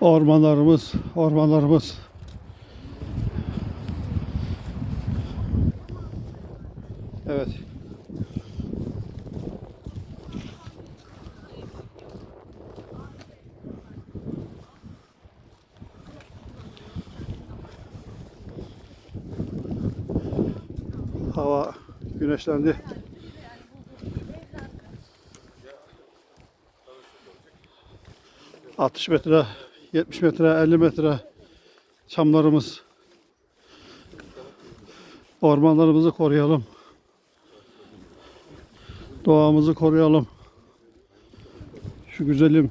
Ormanlarımız, ormanlarımız. Evet. Hava güneşlendi. ...60 metre, 70 metre, 50 metre çamlarımız. Ormanlarımızı koruyalım. Doğamızı koruyalım. Şu güzelim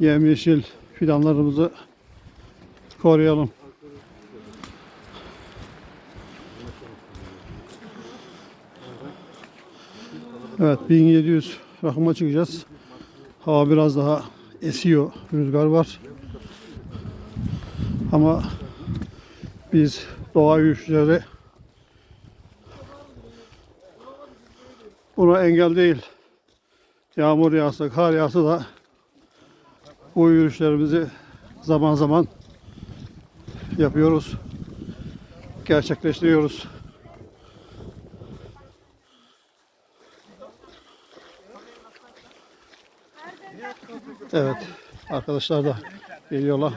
yemyeşil fidanlarımızı koruyalım. Evet 1700 rakıma çıkacağız. Hava biraz daha esiyor. Rüzgar var. Ama biz doğa yürüyüşleri buna engel değil. Yağmur yağsa, kar yağsa da bu yürüyüşlerimizi zaman zaman yapıyoruz. Gerçekleştiriyoruz. Evet. Arkadaşlar da geliyorlar.